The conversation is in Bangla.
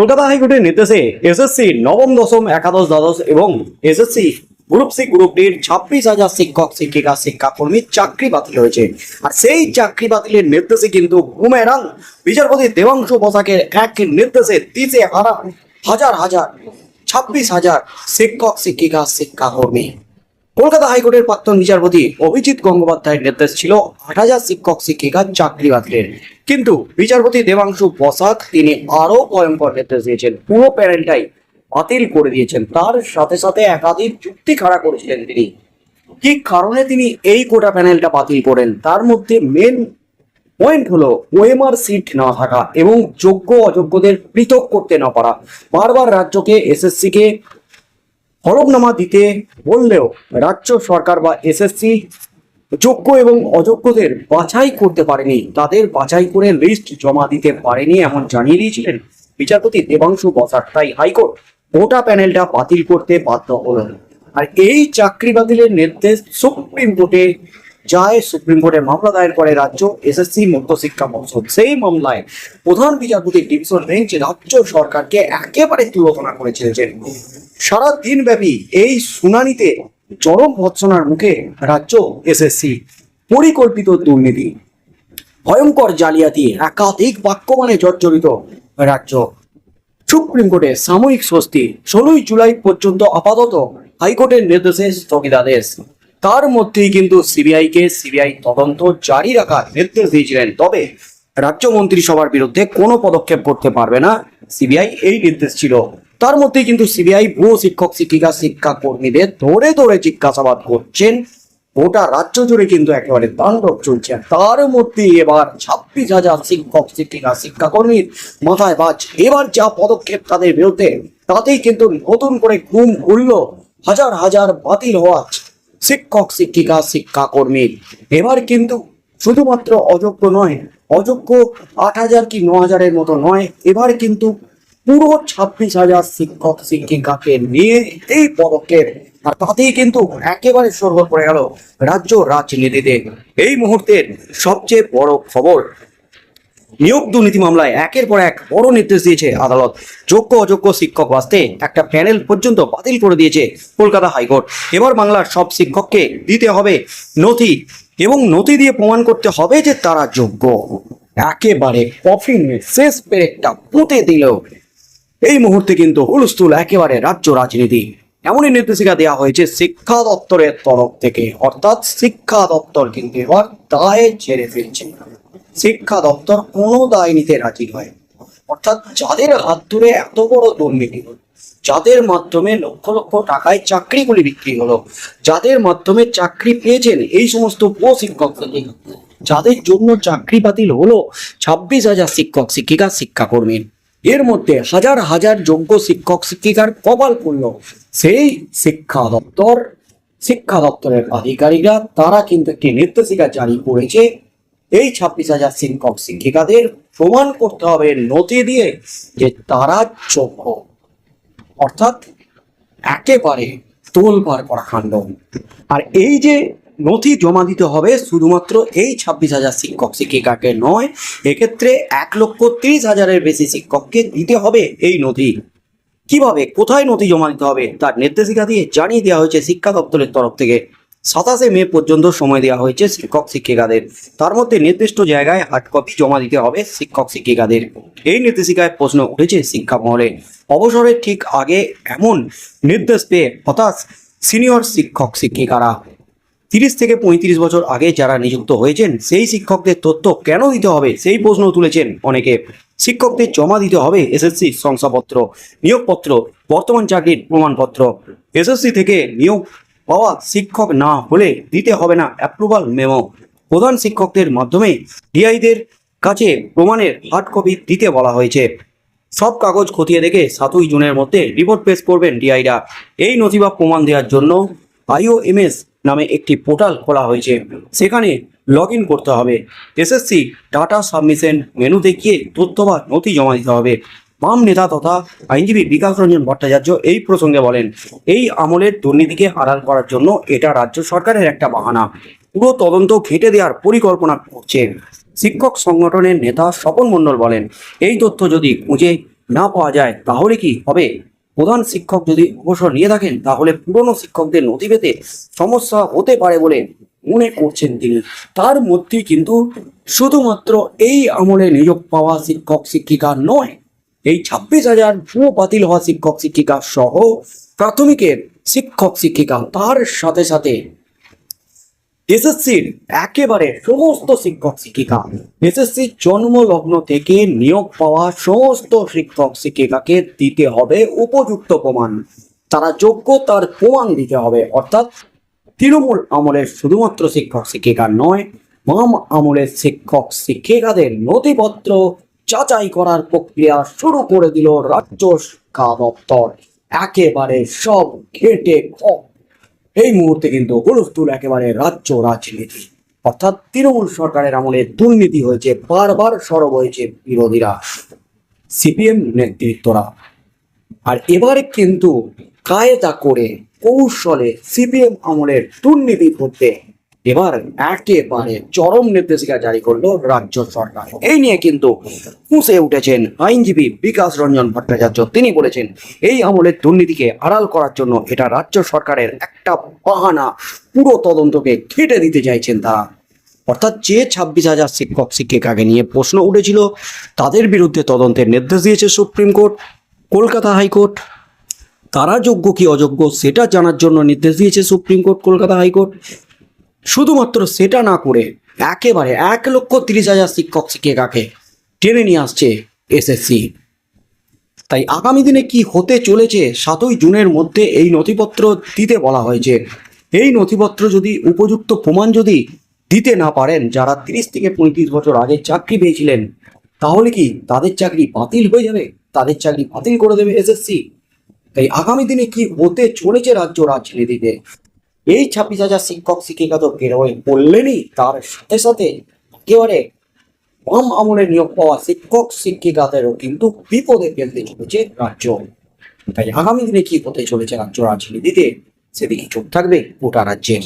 কলকাতা হাইকোর্টের নির্দেশে এসএসসি নবম, দশম, একাদশ, দ্বাদশ এবং এসএসসি গ্রুপ সি গ্রুপ ডির ছাব্বিশ হাজার শিক্ষক, শিক্ষিকা শিক্ষাকর্মীর চাকরি বাতিল হয়েছে। আর সেই চাকরি বাতিলের নির্দেশে কিন্তু বুমেরাং বিচারপতি দেবাংশু বসাকের এক নির্দেশে দিতে হারা হাজার হাজার, ছাব্বিশ হাজার শিক্ষক, শিক্ষিকা, শিক্ষাকর্মী। কলকাতা হাইকোর্টের প্রাক্তন বিচারপতি অভিজিৎ গঙ্গোপাধ্যায়ের নির্দেশ ছিল আট হাজার শিক্ষক শিক্ষিকার চাকরি বাতিলের কিন্তু বিচারপতি দেবাংশু বসাক তিনি আরও ভয়ঙ্কর নির্দেশ দিয়েছেন। পুরো প্যানেলটাই বাতিল করে দিয়েছেন। তার সাথে সাথে একাধিক চুক্তি খাড়া করেছিলেন তিনি। কি কারণে তিনি এই কোটা প্যানেলটা বাতিল করেন? তার মধ্যে মেন পয়েন্ট হলো ওএমআর সিট না থাকা এবং যোগ্য অযোগ্যদের পৃথক করতে না পারা। বারবার রাজ্যকে এসএসসি কে হলফনামা দিতে বললেও রাজ্য সরকার বা এসএসসি যোগ্য এবং অযোগ্যদের বাছাই করতে পারেনি। তাদের বাছাই করে লিস্ট জমা দিতে পারেনি এমন জানিয়ে দিয়েছিলেন বিচারপতি দেবাংশু বসাক। তাই হাইকোর্ট গোটা প্যানেলটা বাতিল করতে বাধ্য হল। আর এই চাকরি বাতিলের নির্দেশ সুপ্রিম কোর্টে যায় সুপ্রিম কোর্টে মামলা দায়ের করে রাজ্য এসএসসি মুক্ত শিক্ষা পর্ষদ। সেই মামলায় প্রধান বিচারপতি ডিভিশন বেঞ্চ রাজ্য সরকারকে একেবারে তুলনা করেছিলেন সারা দিন ব্যাপী এই শুনানিতে চরম ভৎসনার মুখে রাজ্য এসএসসি পরিকল্পিত দুর্নীতি। ভয়ঙ্কর জালিয়াতি, একাধিক বাক্যমানে জর্জরিত রাজ্য। সুপ্রিম কোর্টে সাময়িক স্বস্তি, ষোলোই জুলাই পর্যন্ত আপাতত হাইকোর্টের নির্দেশে স্থগিতাদেশ। তার মধ্যেই কিন্তু সিবিআই কে সিবিআই তদন্ত জারি রাখার নির্দেশ দিয়েছিলেন। তবে রাজ্য মন্ত্রিসভার বিরুদ্ধে কোনো পদক্ষেপ করতে পারবে না সিবিআই এই নির্দেশ ছিল। তার মধ্যেই কিন্তু সিবিআই ভুয়ো শিক্ষক, শিক্ষিকা শিক্ষা কর্মীদের ধরে ধরে জিজ্ঞাসাবাদ করছেন। গোটা রাজ্য জুড়ে কিন্তু একেবারে তাণ্ডব চলছে। তার মধ্যে এবার ছাব্বিশ হাজার শিক্ষক, শিক্ষিকা, শিক্ষাকর্মীর মাথায় বাজ এবার যা পদক্ষেপ তাদের বিরুদ্ধে, তাতেই কিন্তু নতুন করে ঘুম উঠল হাজার হাজার বাতিল হওয়া শিক্ষক, শিক্ষিকা শিক্ষাকর্মীর এবার কিন্তু শুধুমাত্র অযোগ্য নয়, অযোগ্য আট হাজার কি ন হাজারের মতো নয়, এবার কিন্তু পুরো ছাব্বিশ হাজার শিক্ষক, শিক্ষিকাকে নিয়ে এই পদক্ষেপ। আর তাতেই কিন্তু একেবারে সরবর পড়ে গেল রাজ্য রাজনীতিতে। এই মুহূর্তের সবচেয়ে বড় খবর নিয়োগ দুর্নীতি মামলায় একের পর এক বড় নির্দেশ দিয়েছে আদালত। যোগ্য অযোগ্য শিক্ষক বাঁচতে একটা প্যানেল পর্যন্ত বাতিল করে দিয়েছে কলকাতা হাইকোর্ট। এবার বাংলার সব শিক্ষককে দিতে হবে নথি এবং নথি দিয়ে প্রমাণ করতে হবে যে তারা যোগ্য। একেবারে কফিন শেষ পেরেকটা পুঁতে দিল। এই মুহূর্তে কিন্তু হুলস্থুল একেবারে রাজ্য রাজনীতি। এমনই নির্দেশিকা দেওয়া হয়েছে শিক্ষা দপ্তরের তরফ থেকে। অর্থাৎ শিক্ষা দপ্তর কিন্তু এবার দায়ে ছেড়ে ফেলছে। শিক্ষা দপ্তর কোনো দায় নিতে রাজি নয়। অর্থাৎ যাদের হাত ধরে এত বড় দুর্নীতি হলো, যাদের মাধ্যমে লক্ষ লক্ষ টাকায় চাকরিগুলি বিক্রি হলো, যাদের মাধ্যমে চাকরি পেয়েছেন এই সমস্ত ভুয়ো শিক্ষক, যাদের জন্য চাকরি বাতিল হলো ছাব্বিশ হাজার শিক্ষক, শিক্ষিকা শিক্ষাকর্মীর এর মধ্যে হাজার হাজার যোগ্য শিক্ষক, শিক্ষিকার কপাল পড়ল সেই শিক্ষা দপ্তর, শিক্ষা দপ্তরের আধিকারিকরা, তারা কিন্তু একটি নির্দেশিকা জারি করেছে এই ছাব্বিশ হাজার শিক্ষক শিক্ষিকাদের প্রমাণ করতে হবে নথি দিয়ে যে তারা যোগ্য। অর্থাৎ একেবারে তোলপার করা কাণ্ড। আর এই যে নথি জমা দিতে হবে শুধুমাত্র এই ছাব্বিশ হাজার শিক্ষক শিক্ষিকাকে নয়, এক্ষেত্রে এক লক্ষ তিরিশ হাজারের বেশি শিক্ষককে দিতে হবে এই নথি। কীভাবে? কোথায় নথি জমা দিতে হবে? তার নির্দেশিকা দিয়ে জানিয়ে দেওয়া হয়েছে শিক্ষা দপ্তরের তরফ থেকে। সাতাশে মে পর্যন্ত সময় দেওয়া হয়েছে শিক্ষক শিক্ষিকাদের। তার মধ্যে নির্দিষ্ট জায়গায় হার্ড কপি জমা দিতে হবে শিক্ষক শিক্ষিকাদের। এই নির্দেশিকায় প্রশ্ন উঠেছে শিক্ষা মহলে। অবসরের ঠিক আগে এমন নির্দেশ পেয়ে হতাশ সিনিয়র শিক্ষক শিক্ষিকারা। তিরিশ থেকে পঁয়ত্রিশ বছর আগে যারা নিযুক্ত হয়েছেন, সেই শিক্ষকদের তথ্য কেন দিতে হবে সেই প্রশ্ন তুলেছেন অনেকে। শিক্ষকদের জমা দিতে হবে এসএসসি শংসাপত্র, নিয়োগপত্র, বর্তমান চাকরির প্রমাণপত্র। এসএসসি থেকে নিয়োগ পাওয়া শিক্ষক না হলে দিতে হবে না অ্যাপ্রুভাল মেমো প্রধান শিক্ষকদের মাধ্যমে ডিআইদের কাছে প্রমাণের হার্ড কপি দিতে বলা হয়েছে। সব কাগজ খতিয়ে দেখে সাতই জুনের মধ্যে রিপোর্ট পেশ করবেন ডিআইরা এই নথি বা প্রমাণ দেওয়ার জন্য আইওএমএস নামে একটি পোর্টাল খোলা হয়েছে। সেখানে লগ ইন করতে হবে। এসএসসি ডাটা সাবমিশন মেনুতে গিয়ে তথ্য বা নথি জমা দিতে হবে। বাম নেতা তথা আইনজীবী বিকাশ রঞ্জন ভট্টাচার্য এই প্রসঙ্গে বলেন, এই আমলের দুর্নীতিকে আড়াল করার জন্য এটা রাজ্য সরকারের একটা বাহানা। পুরো তদন্ত ঘেঁটে দেওয়ার পরিকল্পনা করছে। শিক্ষক সংগঠনের নেতা স্বপন মণ্ডল বলেন, এই তথ্য যদি খুঁজে না পাওয়া যায় তাহলে কি হবে? প্রধান শিক্ষক যদি অবসর নিয়ে থাকেন তাহলে পুরনো শিক্ষকদের নথি পেতে সমস্যা হতে পারে বলে মনে করছেন তিনি। তার মধ্যে কিন্তু শুধুমাত্র এই আমলে নিয়োগ পাওয়া শিক্ষক, শিক্ষিকা নয় এই ছাব্বিশ হাজার ভুয়ো বাতিল হওয়া শিক্ষক, শিক্ষিকা সহ প্রাথমিকের শিক্ষক, শিক্ষিকা তার সাথে সাথে এসএসসির একেবারে সমস্ত শিক্ষক, শিক্ষিকা। এসএসসির জন্মলগ্ন থেকে নিয়োগ পাওয়া সমস্ত শিক্ষক, শিক্ষিকাকে দিতে হবে উপযুক্ত প্রমাণ। তারা যোগ্য, তার প্রমাণ দিতে হবে। অর্থাৎ তৃণমূল আমলের শুধুমাত্র শিক্ষক, শিক্ষিকা নয়, বাম আমলের শিক্ষক, শিক্ষিকাদের নথিপত্র যাচাই করার প্রক্রিয়া শুরু করে দিল রাজ্য শিক্ষা দপ্তর। একেবারে সব ঘেটে এই মুহূর্তে কিন্তু হুলস্থুল একেবারে রাজ্য রাজনীতি। অর্থাৎ তৃণমূল সরকারের আমলে দুর্নীতি হয়েছে, বারবার সরব হয়েছে বিরোধীরা। সিপিএম নেতৃত্বরা। আর এবারে কিন্তু কায়দা করে কৌশলে সিপিএম আমলের দুর্নীতি করতে এবার একেবারে চরম নির্দেশিকা জারি করল রাজ্য সরকার। এই নিয়ে কিন্তু ফুঁসে উঠেছেন আইনজীবী বিকাশ রঞ্জন ভট্টাচার্য। তিনি বলেছেন, এই আমলের দুর্নীতিকে আড়াল করার জন্য এটা রাজ্য সরকারের একটা বাহানা। পুরো তদন্তকে ঘেটে দিতে চাইছেন তারা। অর্থাৎ যে ছাব্বিশ হাজার শিক্ষক, শিক্ষিকাকে নিয়ে প্রশ্ন উঠেছিল, তাদের বিরুদ্ধে তদন্তের নির্দেশ দিয়েছে সুপ্রিম কোর্ট, কলকাতা হাইকোর্ট। তারা যোগ্য কি অযোগ্য সেটা জানার জন্য নির্দেশ দিয়েছে সুপ্রিম কোর্ট, কলকাতা হাইকোর্ট। শুধুমাত্র সেটা না করে একেবারে এক লক্ষ তিরিশ হাজার শিক্ষক শিক্ষিকাকে টেনে নিয়ে আসছে এসএসসি তাই আগামী দিনে কি হতে চলেছে সাতই জুনের মধ্যে এই নথিপত্র দিতে বলা হয়েছে। এই নথিপত্র যদি উপযুক্ত প্রমাণ যদি দিতে না পারেন, যারা তিরিশ থেকে পঁয়ত্রিশ বছর আগে চাকরি পেয়েছিলেন, তাহলে কি তাদের চাকরি বাতিল হয়ে যাবে? তাদের চাকরি বাতিল করে দেবে এসএসসি তাই আগামী দিনে কি হতে চলেছে রাজ্য রাজনীতিতে? এই ছাব্বিশ হাজার শিক্ষক শিক্ষিকা তো বেরোয় বললেনই, তার সাথে সাথে একেবারে কম আমলে নিয়োগ পাওয়া শিক্ষক, শিক্ষিকাদেরও কিন্তু বিপদে ফেলতে চলেছে রাজ্য। তাই আগামী দিনে কি হতে চলেছে রাজ্য রাজনীতিতে, সেদিকে চোখ থাকবে গোটা রাজ্যের।